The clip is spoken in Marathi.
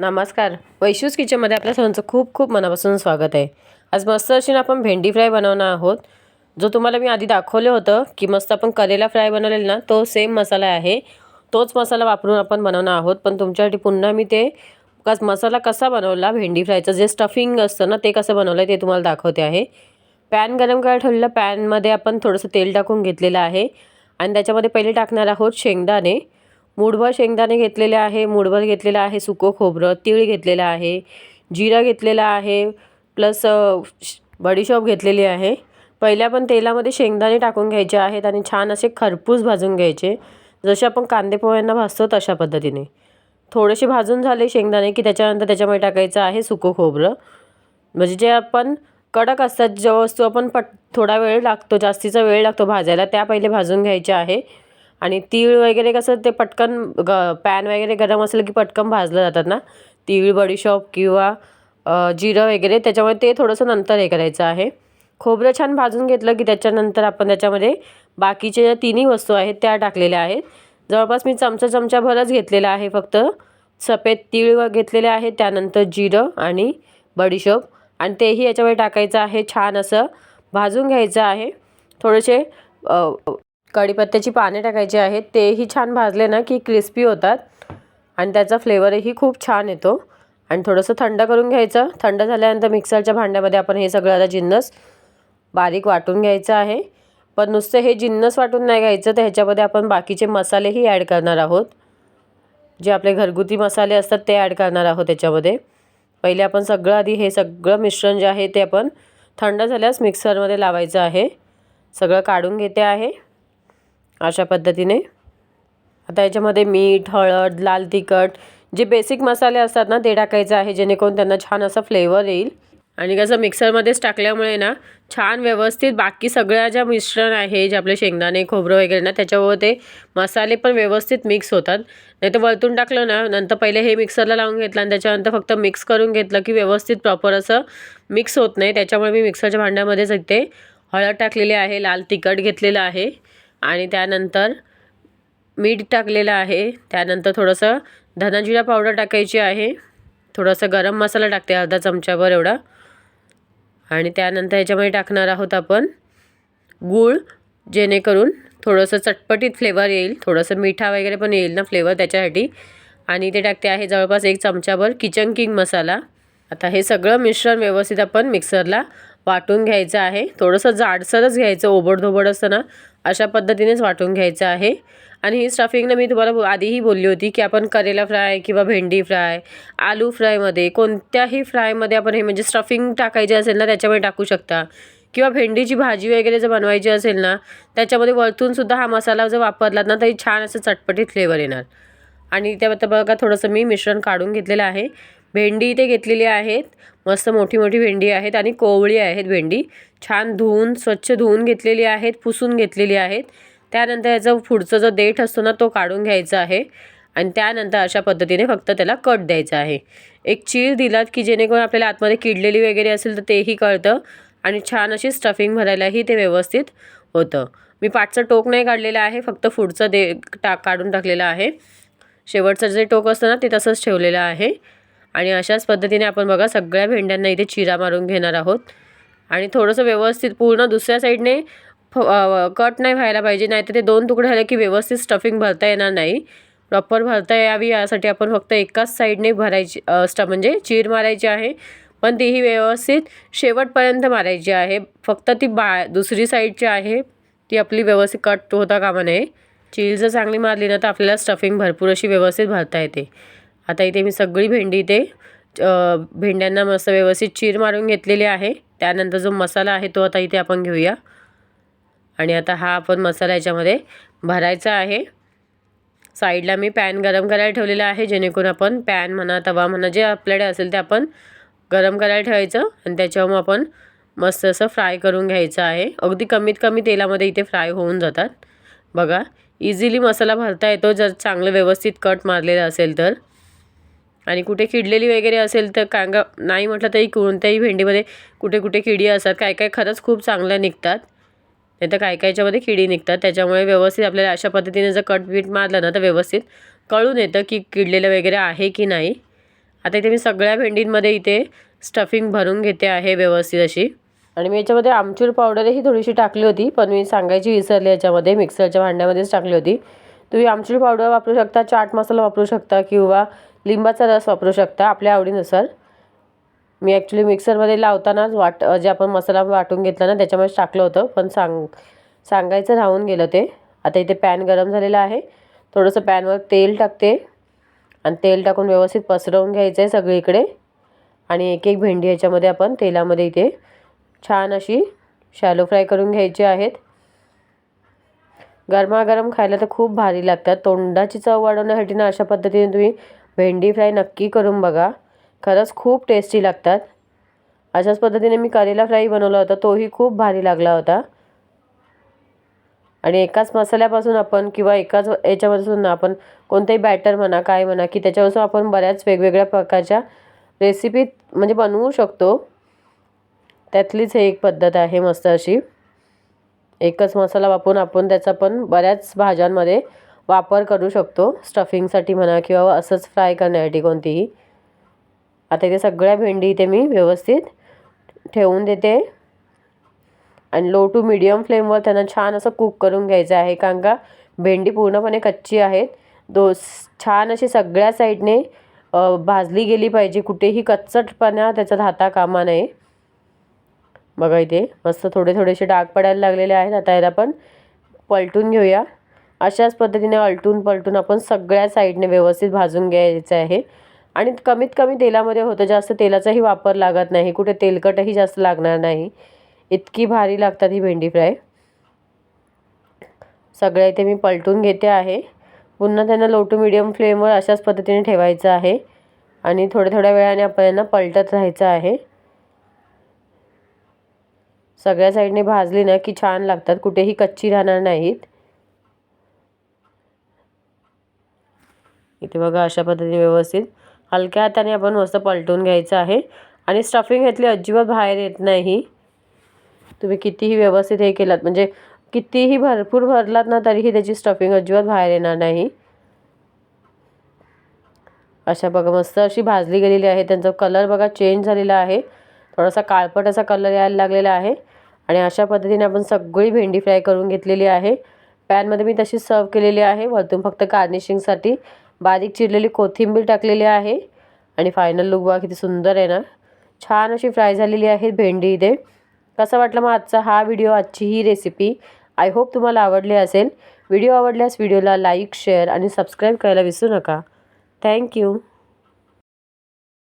नमस्कार. वैशूज किचनमध्ये आपल्या सर्वांचं खूप खूप मनापासून स्वागत आहे. आज मस्त अशी ना आपण भेंडी फ्राय बनवणार आहोत. जो तुम्हाला मी आधी दाखवलं होतं की मस्त आपण करेला फ्राय बनवलेला ना तो सेम मसाला आहे. तोच मसाला वापरून आपण बनवणार आहोत. पण तुमच्यासाठी पुन्हा मी ते कस मसाला कसा बनवला भेंडी फ्रायचं जे स्टफिंग असतं ना ते कसं बनवलं आहे ते तुम्हाला दाखवते आहे. पॅन गरम करायला ठेवलेलं पॅनमध्ये आपण थोडंसं तेल टाकून घेतलेलं आहे. आणि त्याच्यामध्ये पहिले टाकणार आहोत शेंगदाणे. मूठभर शेंगदाणे घेतलेले आहे मूठभर घेतलेलं आहे सुकं खोबरं तीळ घेतलेलं आहे जिरं घेतलेलं आहे प्लस बडीशॉप घेतलेली आहे. पहिल्या पण तेलामध्ये शेंगदाणे टाकून घ्यायचे आहेत आणि छान असे खरपूस भाजून घ्यायचे. जसे आपण कांदे पोह्यांना भाजतो तशा पद्धतीने. थोडेसे भाजून झाले शेंगदाणे की त्याच्यानंतर त्याच्यामध्ये टाकायचं आहे सुकं खोबरं. म्हणजे जे आपण कडक असतात ज्या वस्तू आपण पट थोडा वेळ लागतो जास्तीचा वेळ लागतो भाजायला त्या पहिले भाजून घ्यायच्या आहे. आणि तीळ वगैरे कसं ते पटकन ग पॅन वगैरे गरम असलं की पटकन भाजलं जातात ना. तीळ बडीशॉप किंवा जिरं वगैरे त्याच्यामुळे ते थोडंसं नंतर हे करायचं आहे. खोबरं छान भाजून घेतलं की त्याच्यानंतर आपण त्याच्यामध्ये बाकीच्या ज्या तिन्ही वस्तू आहेत त्या टाकलेल्या आहेत. जवळपास मी चमचा चमचाभरच घेतलेला आहे फक्त. सफेद तीळ व घेतलेले आहे त्यानंतर जिरं आणि बडीशोप आणि तेही याच्यामध्ये टाकायचं आहे छान असं भाजून घ्यायचं आहे. थोडेसे कढीपत्त्याची पाने टाकायची आहेत तेही छान भाजले ना की क्रिस्पी होतात. आणि त्याचा फ्लेवरही खूप छान येतो. आणि थोडंसं थंड करून घ्यायचं. थंड झाल्यानंतर मिक्सरच्या भांड्यामध्ये आपण हे सगळं आता जिन्नस बारीक वाटून घ्यायचं आहे. पण नुसतं हे जिन्नस वाटून नाही घ्यायचं तर ह्याच्यामध्ये आपण बाकीचे मसालेही ॲड करणार आहोत. जे आपले घरगुती मसाले असतात ते ॲड करणार आहोत त्याच्यामध्ये. पहिले आपण सगळं आधी हे सगळं मिश्रण जे आहे ते आपण थंड झाल्यास मिक्सरमध्ये लावायचं आहे. सगळं काढून घेते आहे. अशा पद्धतीने. आता याच्यामध्ये मीठ हळद लाल तिखट जे बेसिक मसाले असतात ना ते टाकायचं आहे जेणेकरून त्यांना छान असा फ्लेवर येईल. आणि कसं मिक्सरमध्येच टाकल्यामुळे ना छान व्यवस्थित बाकी सगळ्या ज्या मिश्रण आहे जे आपले शेंगदाणे खोबरं वगैरे ना त्याच्यावर ते मसाले पण व्यवस्थित मिक्स होतात. नाही तर वरतून टाकलं ना नंतर पहिले हे मिक्सरला लावून घेतलं आणि त्याच्यानंतर फक्त मिक्स करून घेतलं की व्यवस्थित प्रॉपर असं मिक्स होत नाही. त्याच्यामुळे मी मिक्सरच्या भांड्यामध्येच इथे हळद टाकलेली आहे लाल तिखट घेतलेलं आहे. आणि त्यानंतर मीठ टाकलेलं आहे. त्यानंतर थोडंसं धनाजिरा पावडर टाकायची आहे. थोडंसं गरम मसाला टाकते अर्धा चमच्याभर एवढा. आणि त्यानंतर याच्यामध्ये टाकणार आहोत आपण गूळ जेणेकरून थोडंसं चटपटीत फ्लेवर येईल. थोडंसं मिठा वगैरे पण येईल ना फ्लेवर त्याच्यासाठी. आणि ते टाकते आहे जवळपास एक चमच्याभर किचन किंग मसाला. आता हे सगळं मिश्रण व्यवस्थित आपण मिक्सरला वाटून घ्यायचं आहे. थोडंसं जाडसरच घ्यायचं ओबडधोबड असतं ना. अशा पद्धतीनेच वाटून घ्यायचं आहे. आणि ही स्टफिंगला मी तुम्हाला आधीही बोलली होती की आपण करेला फ्राय किंवा भेंडी फ्राय आलू फ्रायमध्ये कोणत्याही फ्रायमध्ये आपण हे म्हणजे स्टफिंग टाकायचे असेल ना त्याच्यामध्ये टाकू शकता. किंवा भेंडीची भाजी वगैरे जर बनवायची असेल ना त्याच्यामध्ये वरतूनसुद्धा हा मसाला जर वापरलात ना तरी छान असं चटपटीत फ्लेवर येणार. आणि त्या बघा थोडंसं मी मिश्रण काढून घेतलेलं आहे. भेंडी इथे घेतलेली आहेत. मस्त मोठी मोठी भेंडी आहेत आणि कोवळी आहेत भेंडी. छान धुवून स्वच्छ धुवून घेतलेली आहेत पुसून घेतलेली आहेत. त्यानंतर याचा पुढचा जो देठ असतो ना तो काढून घ्यायचा आहे. आणि त्यानंतर अशा पद्धतीने फक्त त्याला कट द्यायचा आहे. एक चीर दिलात की जेणेकरून आपल्याला आतमध्ये किडलेली वगैरे असेल तर तेही कळतं. आणि छान अशी स्टफिंग भरायलाही ते व्यवस्थित होतं. मी पाठचं टोक नाही काढलेलं आहे फक्त पुढचं दे टाक काढून टाकलेलं आहे. शेवटचं जे टोक असतं ना ते तसंच ठेवलेलं आहे. आणि अशाच पद्धतीने आपण बघा सगळ्या भेंड्यांना इथे चिरा मारून घेणार आहोत. आणि थोडंसं व्यवस्थित पूर्ण दुसऱ्या साईडने कट नाही व्हायला पाहिजे नाहीतर ते दोन तुकडे झाले की व्यवस्थित स्टफिंग भरता येणार नाही. प्रॉपर भरता यावी यासाठी आपण फक्त एकाच साईडने भरायची स्ट म्हणजे चीर मारायची आहे. पण तीही व्यवस्थित शेवटपर्यंत मारायची आहे. फक्त ती बा दुसरी साईडची आहे ती आपली व्यवस्थित कट होता कामा नये. चीर जर चांगली मारली ना तर आपल्याला स्टफिंग भरपूर अशी व्यवस्थित भरता येते. आता इथे मी सगळी भेंडी इथे भेंड्यांना मस्त व्यवस्थित चीर मारून घेतलेली आहे. त्यानंतर जो मसाला आहे तो आता इथे आपण घेऊया. आणि आता हा आपण मसाला याच्यामध्ये भरायचा आहे. साईडला मी पॅन गरम करायला ठेवलेला आहे जेणेकरून आपण पॅन म्हणा तवा म्हणा जे आपल्याकडे असेल ते आपण गरम करायला ठेवायचं. आणि त्याच्यावर मग आपण मस्त असं फ्राय करून घ्यायचं आहे. अगदी कमीत कमी तेलामध्ये इथे फ्राय होऊन जातात. बघा इझिली मसाला भरता येतो. जर चांगलं व्यवस्थित कट मारलेलं असेल तर. आणि कुठे किडलेली वगैरे असेल तर कांगा नाही म्हटलं तरी कोणत्याही भेंडीमध्ये कुठे कुठे किडी असतात. काय काय खरंच खूप चांगल्या निघतात. नाही तर काय कायच्यामध्ये किडी निघतात. त्याच्यामुळे व्यवस्थित आपल्याला अशा पद्धतीने जर कट बीट मारलं ना तर व्यवस्थित कळून येतं की किडलेलं वगैरे आहे की नाही. आता इथे मी सगळ्या भेंडींमध्ये इथे स्टफिंग भरून घेते आहे व्यवस्थित अशी. आणि मी याच्यामध्ये आमचूर पावडरही थोडीशी टाकली होती पण मी सांगायची विसरली याच्यामध्ये. मिक्सरच्या भांड्यामध्येच टाकली होती. तुम्ही आमचूर पावडर वापरू शकता चाट मसाला वापरू शकता किंवा लिंबाचा रस वापरू शकता आपल्या आवडीनुसार. मी ॲक्च्युली मिक्सरमध्ये लावतानाच वाट जे आपण मसाला वाटून घेतला ना त्याच्यामध्ये टाकलं होतं पण सांग सांगायचं राहून गेलं ते. आता इथे पॅन गरम झालेला आहे. थोडंसं पॅनवर तेल टाकते. आणि तेल टाकून व्यवस्थित पसरवून घ्यायचं आहे सगळीकडे. आणि एक एक भेंडी ह्याच्यामध्ये आपण तेलामध्ये इथे छान अशी शॅलो फ्राय करून घ्यायची आहेत. गरमागरम खायला तर खूप भारी लागतात. तोंडाची चव वाढवण्यासाठी ना अशा पद्धतीने तुम्ही भेंडी फ्राय नक्की करून बघा. खरंच खूप टेस्टी लागतात. अशाच पद्धतीने मी करेला फ्राय बनवला होता. तोही खूप भारी लागला होता. आणि एकाच मसाल्यापासून आपण किंवा एकाच याच्यापासून आपण कोणतंही बॅटर म्हणा काय म्हणा की त्याच्यापासून आपण बऱ्याच वेगवेगळ्या प्रकारच्या रेसिपी म्हणजे बनवू शकतो. त्यातलीच हे एक पद्धत आहे मस्त अशी. एकच मसाला वापरून आपण त्याचा पण बऱ्याच भाज्यांमध्ये वापर करू शकतो. स्टफिंगसाठी म्हणा किंवा असंच फ्राय करण्यासाठी कोणतीही. आता इथे सगळ्या भेंडी इथे मी व्यवस्थित ठेवून देते. आणि लो टू मिडियम फ्लेमवर त्यांना छान असं कुक करून घ्यायचं आहे. कारण का भेंडी पूर्णपणे कच्ची आहेत. दो छान अशी सगळ्या साईडने भाजली गेली पाहिजे. कुठेही कच्चटपणा त्याचा राहता कामा नये. बघा इथे मस्त थोडे थोडेसे डाग पडायला लागलेले आहेत. आता याला आपण पलटून घेऊया. अशाच पद्धतीने अलटून पलटून आपण सगळ्या साईडने व्यवस्थित भाजून घ्यायचं आहे. आणि कमीत कमी तेलामध्ये होतं जास्त तेलाचाही वापर लागत नाही. कुठे तेलकटही जास्त लागणार नाही. इतकी भारी लागतात ही भेंडी फ्राय. सगळ्या इथे मी पलटून घेते आहे. पुन्हा त्यांना लो टू मिडियम फ्लेमवर अशाच पद्धतीने ठेवायचं आहे. आणि थोड्या थोड्या वेळाने आपण यांना पलटत राहायचं आहे. सगळ्या साईडने भाजली ना की छान लागतात. कुठेही कच्ची राहणार नाहीत. इथे बघा अशा पद्धतीने व्यवस्थित. हलक्या हाताने आपण मस्त पलटून घ्यायचं आहे. आणि स्टफिंग ह्यातली अजिबात बाहेर येत नाही. तुम्ही कितीही व्यवस्थित हे केलात म्हणजे कितीही भरपूर भरलात ना तरीही त्याची स्टफिंग अजिबात बाहेर येणार नाही. अशा बघा मस्त अशी भाजली गेलेली आहे. त्यांचा कलर बघा चेंज झालेला आहे. थोडासा काळपट असा कलर यायला लागलेला आहे. आणि अशा पद्धतीने आपण सगळी भेंडी फ्राय करून घेतलेली आहे. पॅनमध्ये मी तशी सर्व केलेली आहे. वरतून फक्त गार्निशिंगसाठी बारीक चिरलेली कोथिंबीर टाकलेली आहे आणि फायनल लुक बघा किती सुंदर आहे ना. छान अशी फ्राय झालेली आहे भेंडी इथे. कसा वाटला मग आजचा हा व्हिडिओ आजची ही रेसिपी आय होप तुम्हाला आवडली असेल. व्हिडिओ आवडल्यास व्हिडिओला लाईक शेअर आणि सबस्क्राईब करायला विसरू नका. थँक्यू